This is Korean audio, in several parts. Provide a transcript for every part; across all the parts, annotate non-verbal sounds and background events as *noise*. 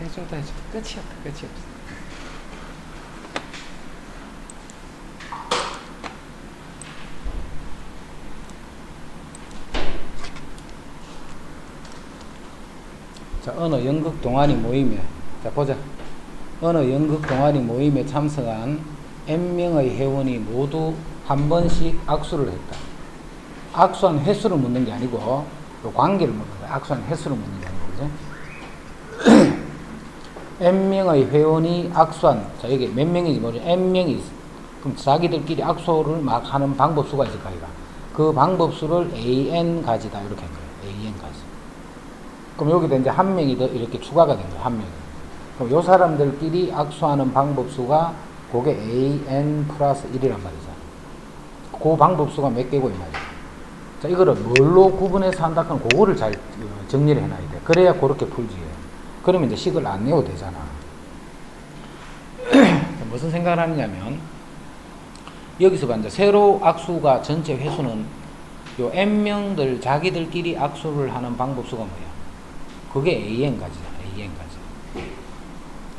해줘도 해줘. 끝이 없다. 끝이 없어. 자, 어느 연극 동아리 모임에, 자, 보자. 어느 연극 동아리 모임에 참석한 N명의 회원이 모두 한 번씩 악수를 했다. 악수한 횟수를 묻는 게 아니고, 요 관계를 묻는 거야. 악수한 횟수를 묻는 그지? N명의 회원이 악수한, 자, 여기 몇 명인지 모르죠. N명이 있어. 그럼 자기들끼리 악수를 막 하는 방법수가 있을 거야. 그 방법수를 AN 가지다. 이렇게 한 거예요. AN 가지. 그럼 여기다 이제 한 명이 더 이렇게 추가가 된 거예요. 한 명이. 그럼 요 사람들끼리 악수하는 방법수가 그게 AN 플러스 1이란 말이죠. 그 방법수가 몇 개고 이 말이야. 자, 이거를 뭘로 구분해서 한다 그러면 그거를 잘 어, 정리를 해놔야 돼. 그래야 그렇게 풀지. 그러면 이제 식을 안 내도 되잖아. *clears throat* 무슨 생각을 하느냐면, 여기서 봐, 이제 세로 악수가 전체 횟수는 요 N명들 자기들끼리 악수를 하는 방법수가 뭐야? 그게 AN까지잖아, AN까지.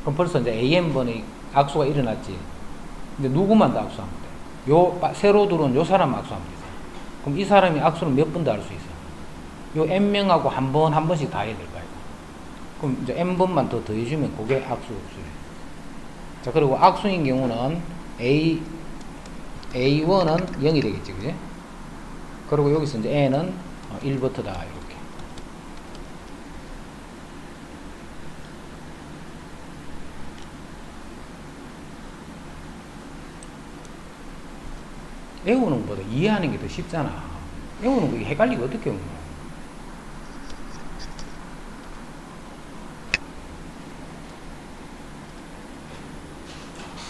그럼 벌써 이제 AN번의 악수가 일어났지. 이제 누구만 더 악수하면 돼. 요, 빠- 새로 들어온 요 사람 악수하면 되잖아. 그럼 이 사람이 악수를 몇 번 더 할 수 있어? 요 N명하고 한 번, 한 번씩 다 해야 될 거야. 그럼 이제 N번만 더 더해주면 그게 악수 흡수래. 자, 그리고 악수인 경우는 A, A1은 0이 되겠지, 그지? 그리고 여기서 이제 N은 1부터다, 이렇게. 외우는 것보다 이해하는 게 더 쉽잖아. 외우는 거 헷갈리고 어떻게 외우는?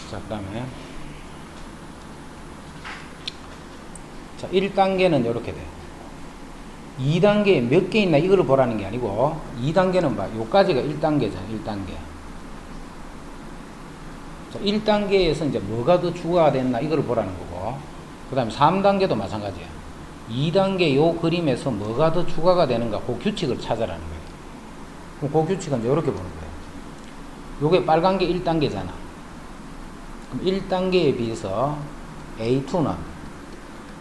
자, 그 다음에. 자, 1단계는 이렇게 돼. 2단계에 몇 개 있나 이거를 보라는 게 아니고, 2단계는 봐. 요까지가 1단계잖아, 1단계. 자, 1단계에서 이제 뭐가 더 추가가 됐나 이거를 보라는 거고, 그 다음에 3단계도 마찬가지야. 2단계 요 그림에서 뭐가 더 추가가 되는가, 그 규칙을 찾아라는 거예요. 그럼 그 규칙은 이렇게 보는 거예요. 요게 빨간 게 1단계잖아. 그럼 1단계에 비해서 A2는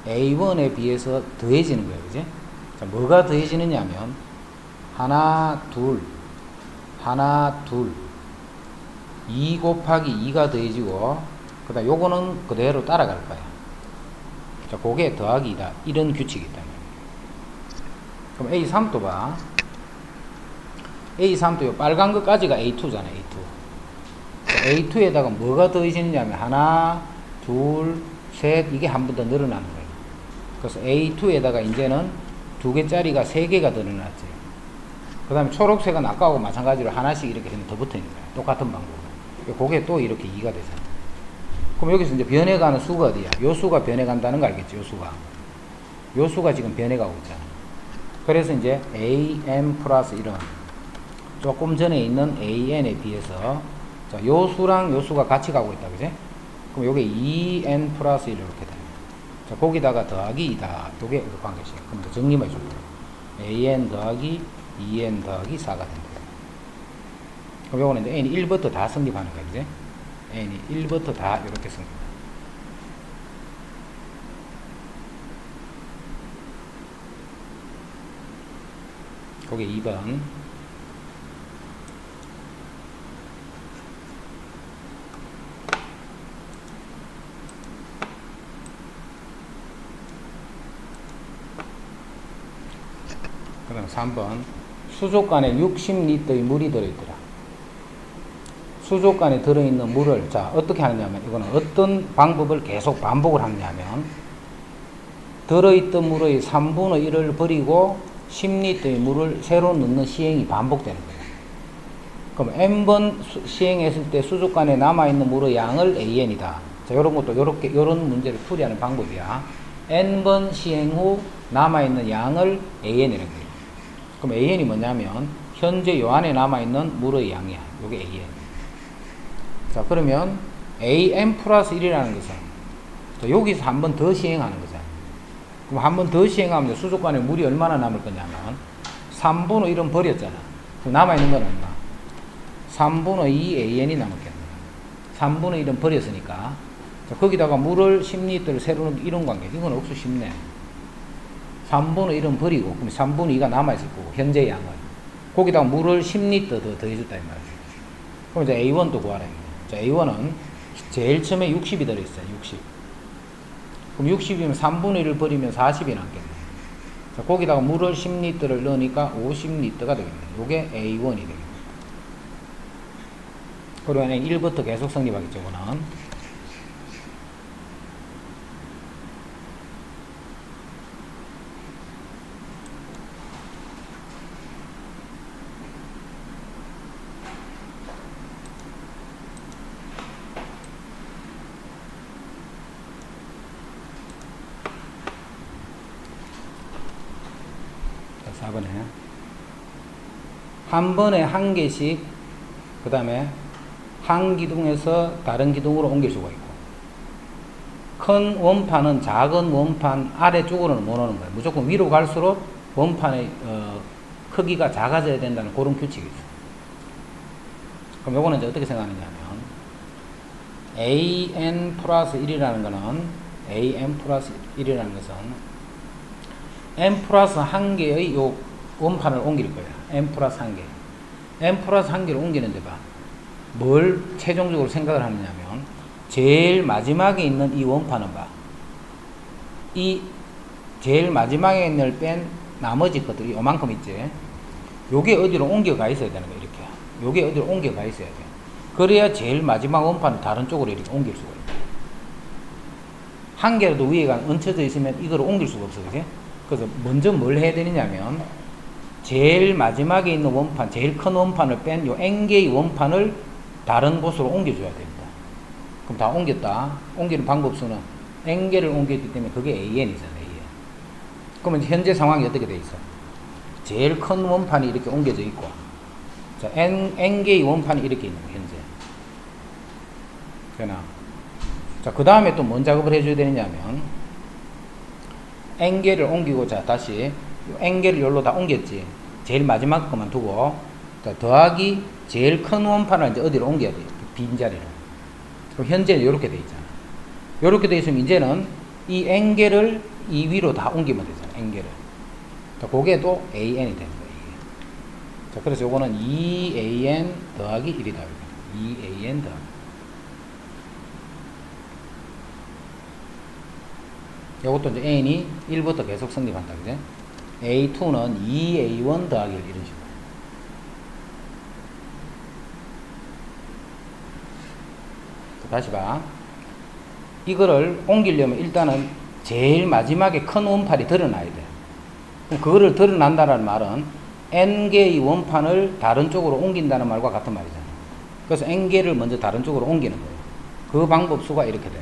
A1에 비해서 더해지는 거예요. 그지? 자, 뭐가 더해지느냐 하면, 하나, 둘, 하나, 둘, 2 곱하기 2가 더해지고, 그 다음 요거는 그대로 따라갈 거야. 자, 그게 더하기 2다. 이런 규칙이 있다. 그럼 A3도 봐. A3도 요 빨간 것까지가 A2잖아, A2. A2에다가 뭐가 더해지느냐면 하나, 둘, 셋 이게 한 번 더 늘어나는 거예요. 그래서 A2에다가 이제는 두 개짜리가 세 개가 더 늘어났지. 그 다음에 초록색은 아까하고 마찬가지로 하나씩 이렇게 더 붙어 있는 거예요. 똑같은 방법으로. 그게 또 이렇게 2가 되잖아. 그럼 여기서 이제 변해가는 수가 어디야? 요 수가 변해간다는 거 알겠지? 요 수가. 요 수가 지금 변해가고 있잖아. 그래서 이제 AN 플러스 이런 조금 전에 있는 AN에 비해서 자, 요 수랑 요 수가 같이 가고 있다. 그지? 그럼 요게 2N 플러스 1 이렇게 돼. 자, 거기다가 더하기 2다. 요게 그 관계식. 그럼 더 해줄게. AN 더하기 2N 더하기 4가 된다. 그럼 요거는 이제 N이 1부터 다 성립하는 거야. 그지? N이 1부터 다 이렇게 성립. 거기 2번. 3번. 수족관에 60리터의 물이 들어있더라. 수족관에 들어있는 물을, 자, 어떻게 하느냐면, 이거는 어떤 방법을 계속 반복을 하느냐면, 들어있던 물의 3분의 1을 버리고 10리터의 물을 새로 넣는 시행이 반복되는 거예요. 그럼 n번 수- 시행했을 때 수족관에 남아있는 물의 양을 AN이다. 자, 요런 것도 요렇게, 요런 문제를 풀이하는 방법이야. n번 시행 후 남아있는 양을 AN이라는 거예요. 그럼 AN이 뭐냐면, 현재 요 안에 남아있는 물의 양이야. 요게 AN. 자, 그러면 AN 플러스 1이라는 것은, 자, 여기서 한 번 더 시행하는 거잖아. 그럼 한 번 더 시행하면 수족관에 물이 얼마나 남을 거냐면, 3분의 1은 버렸잖아. 그럼 남아있는 건 얼마? 3분의 2 AN이 남았겠네. 3분의 1은 버렸으니까. 자, 거기다가 물을 10리터를 새로 넣기 이런 관계. 이건 억수 쉽네. 3분의 1은 버리고, 그럼 3분의 2가 남아있을 거고, 현재 양은. 거기다가 물을 10리터 더 더해줬다, 이 말이야. 그럼 이제 A1도 구하라. 자, A1은 제일 처음에 60이 들어있어요, 60. 그럼 60이면 3분의 1을 버리면 40이 남겠네. 자, 거기다가 물을 10리터를 넣으니까 50리터가 되겠네. 요게 A1이 되겠네. 그러면 1부터 계속 성립하겠죠, 그거는. 자, 4번에. 한 번에 한 개씩, 그 다음에 한 기둥에서 다른 기둥으로 옮길 수가 있고, 큰 원판은 작은 원판 아래쪽으로는 못 오는 거예요. 무조건 위로 갈수록 원판의 어, 크기가 작아져야 된다는 그런 규칙이 있어요. 그럼 요거는 이제 어떻게 생각하느냐면, an 플러스 1이라는 거는, an 플러스 1이라는 것은 n 플러스 한 개의 요 원판을 옮길 거야. n 플러스 한 개. n 플러스 한 개를 옮기는데 봐. 뭘 최종적으로 생각을 하느냐면 제일 마지막에 있는 이 원판은 봐. 이 제일 마지막에 있는 걸뺀 나머지 것들이 요만큼 있지. 요게 어디로 옮겨가 있어야 되는 거야. 이렇게. 요게 어디로 옮겨가 있어야 돼. 그래야 제일 마지막 원판을 다른 쪽으로 이렇게 옮길 수가 있다. 한 개라도 위에가 얹혀져 있으면 이걸 옮길 수가 없어. 그지? 그래서 먼저 뭘 해야 되느냐면 제일 마지막에 있는 원판, 제일 큰 원판을 뺀 요 N개의 원판을 다른 곳으로 옮겨줘야 됩니다. 그럼 다 옮겼다. 옮기는 방법수는 N개를 옮겼기 때문에 그게 AN이잖아요. AN. 그러면 현재 상황이 어떻게 돼 있어? 제일 큰 원판이 이렇게 옮겨져 있고 자, N, N개의 원판이 이렇게 있는 거예요. 현재. 되나? 자, 그 다음에 또 뭔 작업을 해줘야 되느냐면 N개를 옮기고 자 다시 N개를 여기로 다 옮겼지. 제일 마지막 것만 두고. 자, 더하기 제일 큰 원판을 이제 어디로 옮겨야 돼? 빈자리로. 그럼 현재는 이렇게 돼 있잖아. 이렇게 돼 있으면 이제는 이 N개를 이 위로 다 옮기면 되잖아 N개를 자 그게 또 AN이 되는 거예요. 자 그래서 요거는 2AN 더하기 1이다 2AN 더하기 이것도 이제 n이 1부터 계속 성립한다. 그제? a2는 2a1 더하기 1 이런 식으로. 다시 봐. 이거를 옮기려면 일단은 제일 마지막에 큰 원판이 드러나야 돼. 그거를 드러난다는 말은 n개의 원판을 다른 쪽으로 옮긴다는 말과 같은 말이잖아. 그래서 n개를 먼저 다른 쪽으로 옮기는 거예요. 그 방법 수가 이렇게 돼.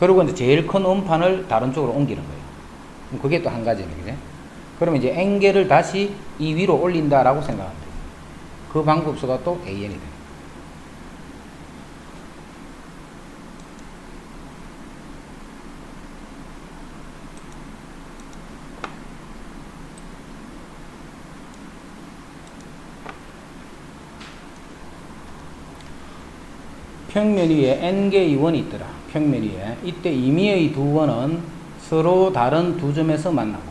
그리고 이제 제일 큰 원판을 다른 쪽으로 옮기는 거예요. 그게 또 한 가지네, 그죠? 그러면 이제 n개를 다시 이 위로 올린다라고 생각하면 돼요. 그 방법수가 또 an이 돼요. 평면 위에 n개의 원이 있더라. 평면 위에. 이때 임의의 두 원은 서로 다른 두 점에서 만나고.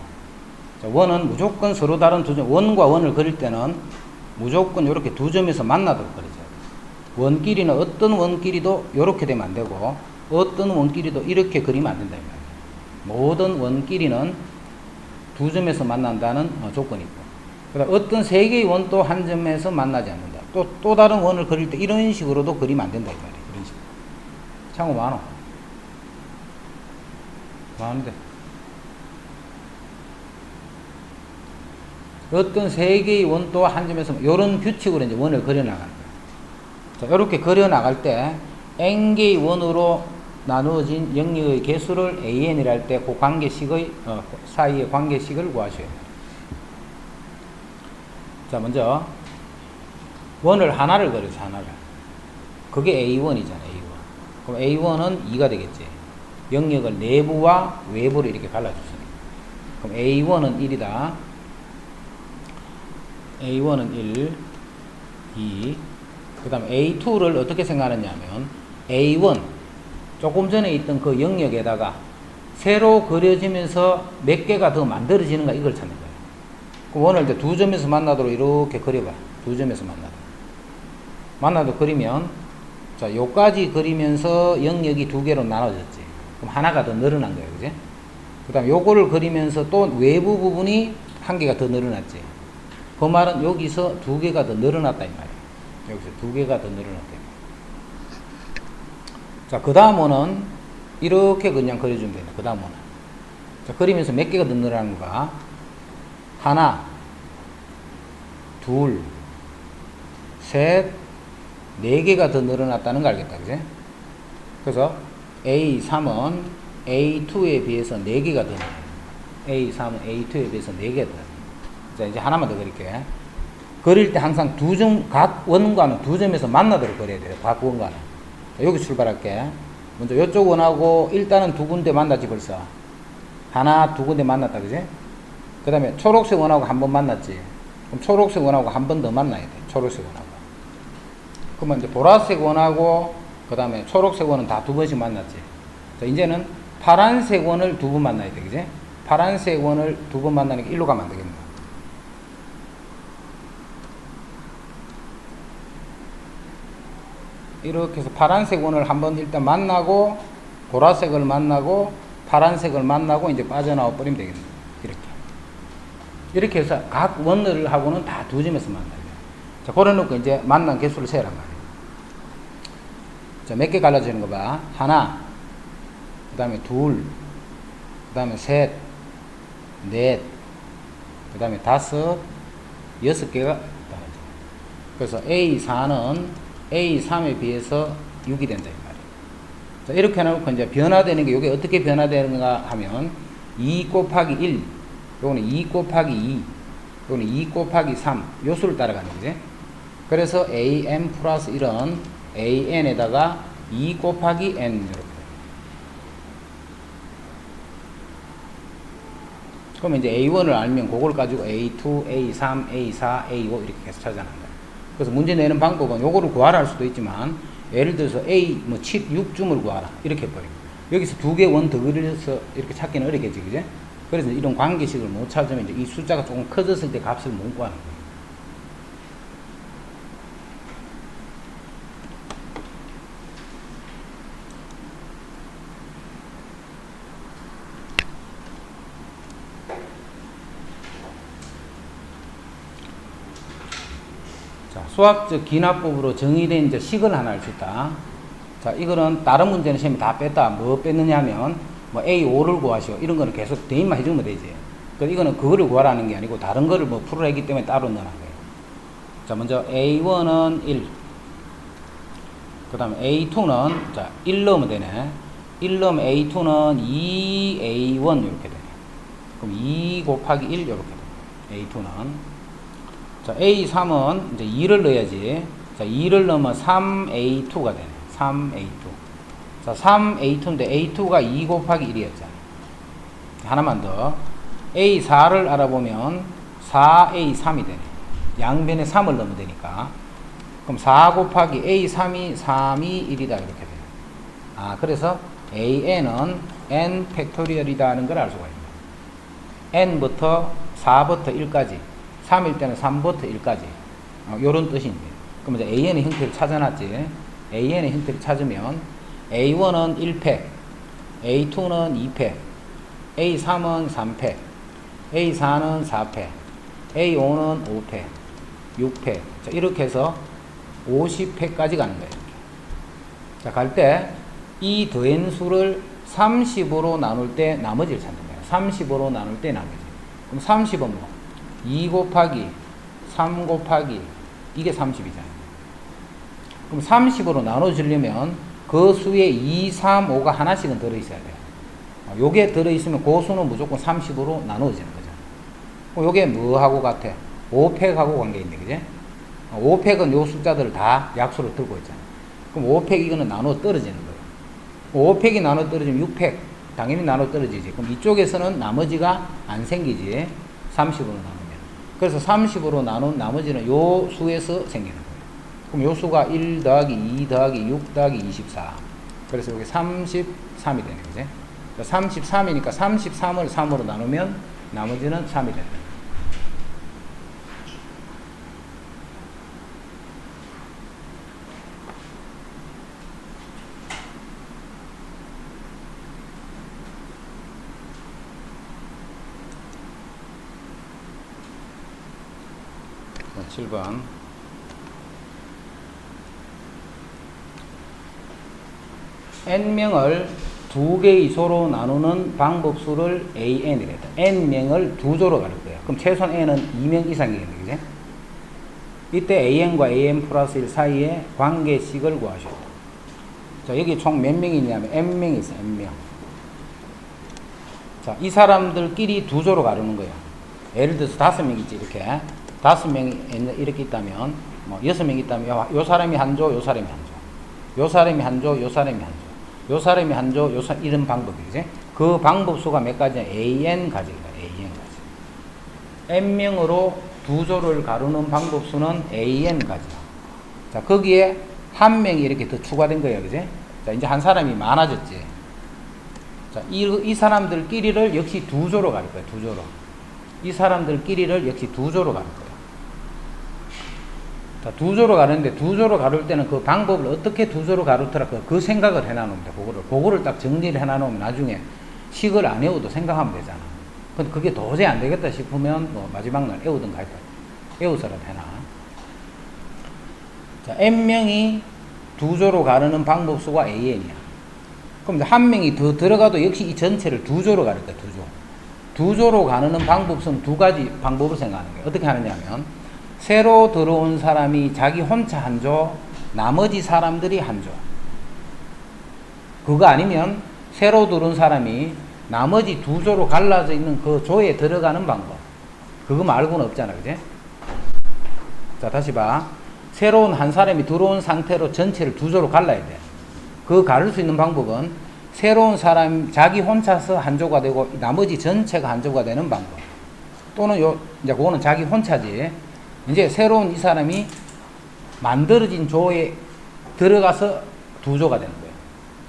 자, 원은 무조건 서로 다른 두 점, 원과 원을 그릴 때는 무조건 이렇게 두 점에서 만나도록 그리죠. 원끼리는 어떤 원끼리도 이렇게 되면 안 되고, 어떤 원끼리도 이렇게 그리면 안 된다. 모든 원끼리는 두 점에서 만난다는 어, 조건이 있고, 그다음 어떤 세 개의 원도 한 점에서 만나지 않는다. 또, 또 다른 원을 그릴 때 이런 식으로도 그리면 안 된다. 이 말이에요. 참고 많어. 많은데. 어떤 세 개의 원도 한 점에서 이런 규칙으로 이제 원을 그려 나가는 거예요. 자, 이렇게 그려 나갈 때 n 개의 원으로 나누어진 영역의 개수를 an이라 할 때 그 관계식의 어, 사이의 관계식을 구하셔야 돼요. 자, 먼저 원을 하나를 그려서 하나를. 그게 A1이잖아, A1. 그럼 A1은 2가 되겠지. 영역을 내부와 외부로 이렇게 갈라줬으니까. 그럼 A1은 1이다. A1은 1, 2, 그 다음에 A2를 어떻게 생각하느냐면 A1 조금 전에 있던 그 영역에다가 새로 그려지면서 몇 개가 더 만들어지는가 이걸 찾는 거예요. 그럼 이제 두 점에서 만나도록 이렇게 그려봐. 두 점에서 만나도록. 만나도 그리면 자, 요까지 그리면서 영역이 두 개로 나눠졌지. 그럼 하나가 더 늘어난 거예요. 그지? 그 다음에 요거를 그리면서 또 외부 부분이 한 개가 더 늘어났지. 그 말은 여기서 두 개가 더 늘어났다 이 말이에요. 여기서 두 개가 더 늘어났다. 자, 그 다음은 이렇게 그냥 그려주면 됩니다. 그 다음은. 자, 그리면서 몇 개가 더 늘어나는가? 하나, 둘, 셋, 네 개가 더 늘어났다는 거 알겠다. 그지? 그래서 A3은 A2에 비해서 네 개가 더 늘어요. A3은 A2에 비해서 네 개가 더 늘어요. 자, 이제 하나만 더 그릴게. 그릴 때 항상 두 점, 각 원과는 두 점에서 만나도록 그려야 돼요. 각 원과는. 자, 여기 출발할게. 먼저 이쪽 원하고 일단은 두 군데 만나지 벌써. 하나, 두 군데 만났다. 그지? 그 다음에 초록색 원하고 한 번 만났지. 그럼 초록색 원하고 한 번 더 만나야 돼. 초록색 원하고. 그러면 이제 보라색 원하고 그 다음에 초록색 원은 다 두 번씩 만났지. 자, 이제는 파란색 원을 두 번 만나야 돼. 그지? 파란색 원을 두 번 만나니까 일로 가면 안 되겠네. 이렇게 해서 파란색 원을 한번 일단 만나고 보라색을 만나고 파란색을 만나고 이제 빠져나와 버리면 되겠네. 이렇게. 이렇게 해서 각 원을 하고는 다 두 점에서 만나요. 자, 그래놓고 이제 만난 개수를 세란 말이에요. 자, 몇 개 갈라지는 거 봐. 하나, 그 다음에 둘, 그 다음에 셋, 넷, 그 다음에 다섯, 여섯 개가 나와요. 그래서 A4는 A3에 비해서 6이 된다, 이렇게 해놓고 이제 변화되는 게, 이게 어떻게 변화되는가 하면 2 곱하기 1, 요거는 2 곱하기 2, 요거는 2 곱하기 3, 요 수를 따라가는 거지. 그래서 an 플러스 1은 an에다가 2 곱하기 n 이렇게. 그러면 이제 A1을 알면 그걸 가지고 A2, A3, A4, A5 이렇게 계속 거예요. 그래서 문제 내는 방법은 요거를 구하라 할 수도 있지만 예를 들어서 A 뭐 7, 6줌을 구하라 이렇게 해버리고 여기서 두 개 원 더 그려서 이렇게 찾기는 어렵겠지 그제? 그래서 이런 관계식을 못 찾으면 이제 이 숫자가 조금 커졌을 때 값을 못 구하는 거예요. 자, 수학적 기납법으로 정의된 이제 식을 하나 알수 있다. 자, 이거는 다른 문제는 시험에 다 뺐다. 뭐 뺐느냐 하면, 뭐 A5를 구하시오. 이런 거는 계속 대입만 해주면 되지. 그 이거는 그거를 구하라는 게 아니고 다른 거를 뭐 했기 때문에 따로 넣어놓은 거예요. 자, 먼저 A1은 1. 그 다음에 A2는, 자, 1 넣으면 되네. 1 넣으면 A2는 2A1 이렇게 되네. 그럼 2 곱하기 1 이렇게 돼. A2는. 자, A3은 이제 2를 넣어야지. 자, 2를 넣으면 3A2가 되네. 3A2. 자, 3A2인데 A2가 2 곱하기 1이었잖아. 하나만 더. A4를 알아보면 4A3이 되네. 양변에 3을 넣으면 되니까. 그럼 4 곱하기 A3이 3이 1이다. 이렇게 돼요. 아, 그래서 AN은 N 팩토리얼이다 하는 걸 알 수가 있네. N부터 4부터 1까지. 3일 때는 3부터 1까지. 어, 요런 뜻인데. 그럼 이제 AN의 형태를 찾아놨지. AN의 형태를 찾으면 A1은 1팩, A2는 2팩, A3은 3팩, A4는 4팩, A5는 5팩, 6팩. 자, 이렇게 해서 50팩까지 가는 거예요. 자, 갈 때 이 더한 수를 30으로 나눌 때 나머지를 찾는 거예요. 30으로 나눌 때 나머지. 그럼 30은 뭐? 2 곱하기 3 곱하기 이게 30이잖아요. 그럼 30으로 나눠주려면 그 수에 2, 3, 5가 하나씩은 들어있어야 돼요. 어, 요게 들어있으면 그 수는 무조건 30으로 나눠지는 거죠. 어, 요게 뭐하고 같아? 5팩하고 관계있네, 그지? 5팩은 요 숫자들을 다 약수로 들고 있잖아요. 그럼 5팩 이거는 나눠 떨어지는 거예요. 5팩이 나눠 떨어지면 6팩 당연히 나눠 떨어지지. 그럼 이쪽에서는 나머지가 안 생기지. 30으로 나누면. 그래서 30으로 나눈 나머지는 요 수에서 생기는 거예요. 그럼 요 수가 1 더하기 2 더하기 6 더하기 24. 그래서 여기 33이 되네, 그지? 33이니까 33을 3으로 나누면 나머지는 3이 된다. 자, 7번. n명을 두 개의 조로 나누는 방법수를 an이래다. n명을 두 조로 가를 거야. 그럼 최소한 n은 2명 이상이겠네, 그지? 이때 an과 an 플러스 1 사이의 관계식을 구하셔야 돼. 자, 여기 총 몇 명이 있냐면 n명이 있어, n명. 자, 이 사람들끼리 두 조로 가르는 거예요. 예를 들어서 다섯 명 있지, 이렇게. 다섯 명이 이렇게 있다면, 뭐, 여섯 명 있다면, 요, 요 사람이 한 조, 요 사람이 한 조. 요 사람이 한 조, 요 사람이 한 조. 요 사람이 한 조, 요 사, 이런 방법이지. 그 방법 수가 몇 가지냐? an 가지입니다. an 가지. n명으로 두 조를 가르는 방법 수는 an 가지야. 자, 거기에 한 명이 이렇게 더 추가된 거예요. 그지? 자, 이제 한 사람이 많아졌지. 자, 이, 이 사람들끼리를 역시 두 조로 가를 거야. 두 조로. 이 사람들끼리를 역시 두 조로 가를 거야. 자, 두 조로 가는데 두 조로 가를 때는 그 방법을 어떻게 두 조로 가르더라 그, 그 생각을 해놔놓으면 돼. 그거를 그거를 딱 정리를 해놔놓으면 나중에 식을 안 외워도 생각하면 되잖아. 근데 그게 도저히 안 되겠다 싶으면 뭐 마지막 날 외우든가 할까. 외우서라도 해놔. 자, n명이 두 조로 가르는 방법 수가 an이야. 그럼 이제 한 명이 더 들어가도 역시 이 전체를 두 조로 가를 거야, 두 조. 두 조로 가르는 방법은 두 가지 방법을 생각하는 거예요. 어떻게 하느냐면, 새로 들어온 사람이 자기 혼자 한 조, 나머지 사람들이 한 조. 그거 아니면, 새로 들어온 사람이 나머지 두 조로 갈라져 있는 그 조에 들어가는 방법. 그거 말고는 없잖아, 그지? 자, 다시 봐. 새로운 한 사람이 들어온 상태로 전체를 두 조로 갈라야 돼. 그 가를 수 있는 방법은 새로운 사람, 자기 혼자서 한 조가 되고 나머지 전체가 한 조가 되는 방법. 또는 요, 이제 그거는 자기 혼자지. 이제 새로운 이 사람이 만들어진 조에 들어가서 두 조가 되는 거예요.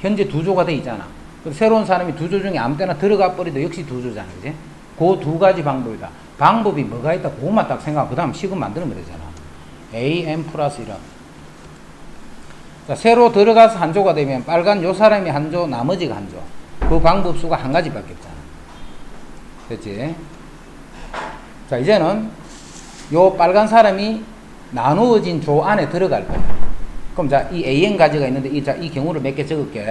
현재 두 조가 돼 있잖아. 새로운 사람이 두 조 중에 아무 때나 들어가 버리도 역시 두 조잖아. 그지? 그 두 가지 방법이다. 방법이 뭐가 있다. 그것만 딱 생각하고 그 다음 식은 만들면 되잖아. a, m 플러스 1은. 자, 새로 들어가서 한 조가 되면 빨간 요 사람이 한 조, 나머지가 한 조. 그 방법 수가 한 가지밖에 없잖아. 됐지? 자, 이제는 요 빨간 사람이 나누어진 조 안에 들어갈 거야. 그럼 자, 이 AN 가지가 있는데 이, 자, 이 경우를 몇 개 적을게.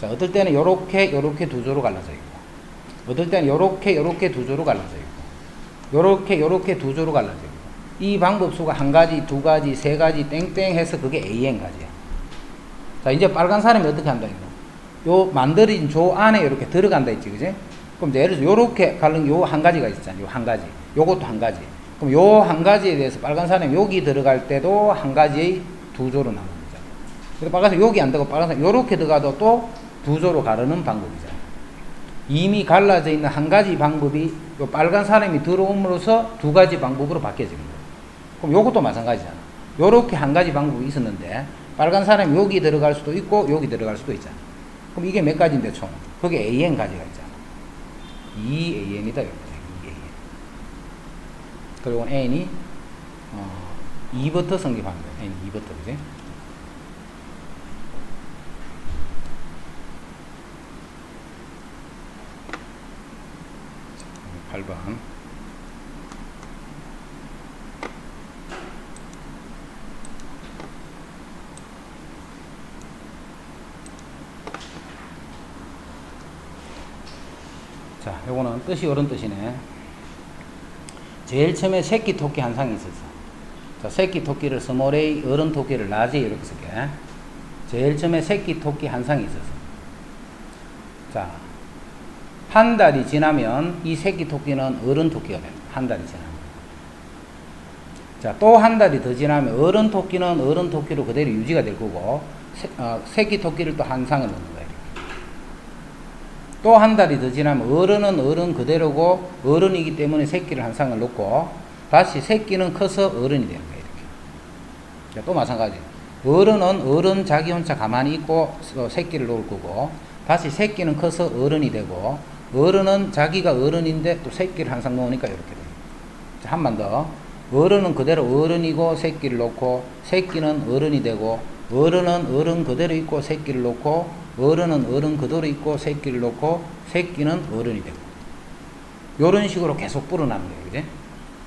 자, 어떨 때는 요렇게, 요렇게 두 조로 갈라져 있고. 어떨 때는 요렇게, 요렇게 두 조로 갈라져 있고. 요렇게, 요렇게 두 조로 갈라져 있고. 이 방법수가 한 가지, 두 가지, 세 가지, 땡땡 해서 그게 AN 가지야. 자, 이제 빨간 사람이 어떻게 한다, 이거? 요 만들어진 조 안에 이렇게 들어간다 했지, 그지? 그럼 예를 들어 요렇게 가는 요 한 가지가 있잖아, 요 한 가지. 요것도 한 가지. 그럼 요 한 가지에 대해서 빨간 사람이 여기 들어갈 때도 한 가지의 두 조로 거잖아. 그래서 빨간색 여기 안 되고 빨간색 요렇게 들어가도 또 두 조로 가르는 방법이잖아. 이미 갈라져 있는 한 가지 방법이 요 빨간 사람이 들어옴으로써 두 가지 방법으로 거야. 그럼 요것도 마찬가지잖아. 요렇게 한 가지 방법이 있었는데 빨간 사람이 여기 들어갈 수도 있고 여기 들어갈 수도 있잖아. 그럼 이게 몇 가지인데 총? 거기 AN 가지가 있잖아. 2AN이다. 2AN. 그리고 N이 어, 2부터 성립하는 거야. N 2부터 그지? 자, 8번. 자, 요거는 뜻이 옳은 뜻이네. 제일 처음에 새끼 토끼 한 상이 있었어. 자, 새끼 토끼를 스몰 a, 어른 토끼를 라지 이렇게 쓸게. 제일 처음에 새끼 토끼 한 상이 있었어. 자, 한 달이 지나면 이 새끼 토끼는 어른 토끼가 됩니다. 한 달이 지나면. 자, 또 한 달이 더 지나면 어른 토끼는 어른 토끼로 그대로 유지가 될 거고, 새, 어, 새끼 토끼를 또 한 상을 넣는 거예요. 또 한 달이 더 지나면 어른은 어른 그대로고 어른이기 때문에 새끼를 한 상을 놓고 다시 새끼는 커서 어른이 되는 거예요. 이렇게. 자, 또 마찬가지. 어른은 어른 자기 혼자 가만히 있고 어, 새끼를 놓을 거고 다시 새끼는 커서 어른이 되고 어른은 자기가 어른인데 또 새끼를 항상 놓으니까 이렇게 돼요. 자, 한번 더. 어른은 그대로 어른이고 새끼를 놓고 새끼는 어른이 되고 어른은 어른 그대로 있고 새끼를 놓고 어른은 어른 그대로 있고 새끼를 놓고 새끼는 어른이 되고 요런 식으로 계속 불어나는 거예요. 그지?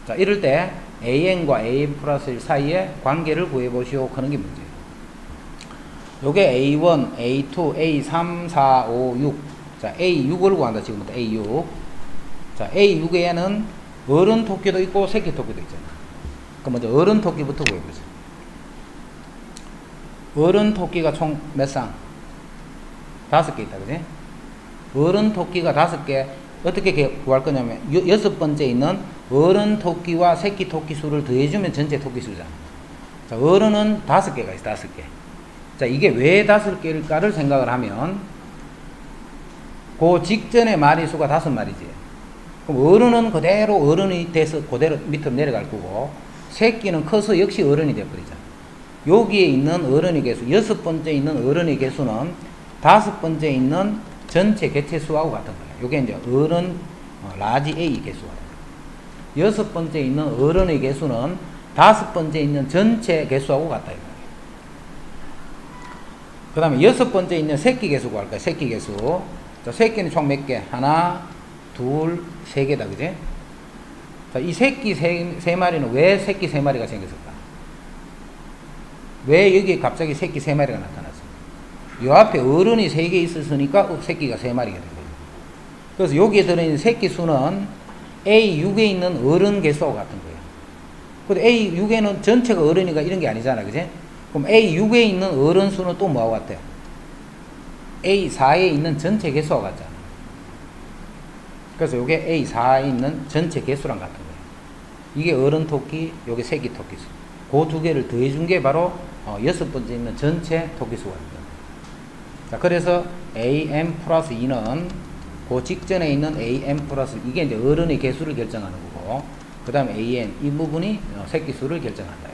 자, 이럴 때 an과 an 플러스 1 사이에 관계를 구해 보시오 하는 게 문제예요. 요게 a1, a2, a3, 4, 5, 6. 자, a6을 구한다. 지금부터 a6. 자, a6에는 어른 토끼도 있고 새끼 토끼도 있잖아. 그럼 먼저 어른 토끼부터 구해보자. 어른 토끼가 총 몇 쌍? 다섯 개 있다, 그지? 어른 토끼가 다섯 개, 어떻게 개- 구할 거냐면, 여, 여섯 번째 있는 어른 토끼와 새끼 토끼 수를 더해주면 전체 토끼 수잖아. 자, 어른은 다섯 개가 있어, 다섯 개. 자, 이게 왜 다섯 개일까를 생각을 하면, 그 직전의 마리 수가 다섯 마리지. 그럼 어른은 그대로 어른이 돼서 그대로 밑으로 내려갈 거고, 새끼는 커서 역시 어른이 돼버리잖아. 여기에 있는 어른의 개수, 여섯 번째 있는 어른의 개수는 다섯 번째 있는 전체 개체 수하고 같은 거예요. 요게 이제 어른, 어, 라지 A 돼요. 여섯 번째 있는 어른의 개수는 다섯 번째 있는 전체 개수하고 같다. 그 다음에 여섯 번째 있는 새끼 개수 구할 거예요. 새끼 개수. 자, 새끼는 총 몇 개? 하나, 둘, 세 개다. 그지? 자, 이 새끼 세, 세 마리는 왜 새끼 세 마리가 생겼을까? 왜 여기 갑자기 새끼 세 마리가 나타났어? 요 앞에 어른이 세 개 있었으니까 어, 새끼가 세 마리가 된 거예요. 그래서 여기에 들어있는 새끼 수는 A6에 있는 어른 개수하고 같은 거예요. 근데 A6에는 전체가 어른이가 이런 게 아니잖아. 그지? 그럼 A6에 있는 어른 수는 또 뭐하고 같아요? A4에 있는 전체 개수하고 같잖아. 그래서 이게 A4에 있는 전체 개수랑 같은 거예요. 이게 어른 토끼, 요게 새끼 토끼 수. 그 두 개를 더해준 게 바로 어, 여섯 번째 있는 전체 토끼 수가 됩니다. 자, 그래서 AM 플러스 2는 그 직전에 있는 AM 플러스 이게 이제 어른의 개수를 결정하는 거고, 그 다음에 AN 이 부분이 어, 새끼 수를 결정한다.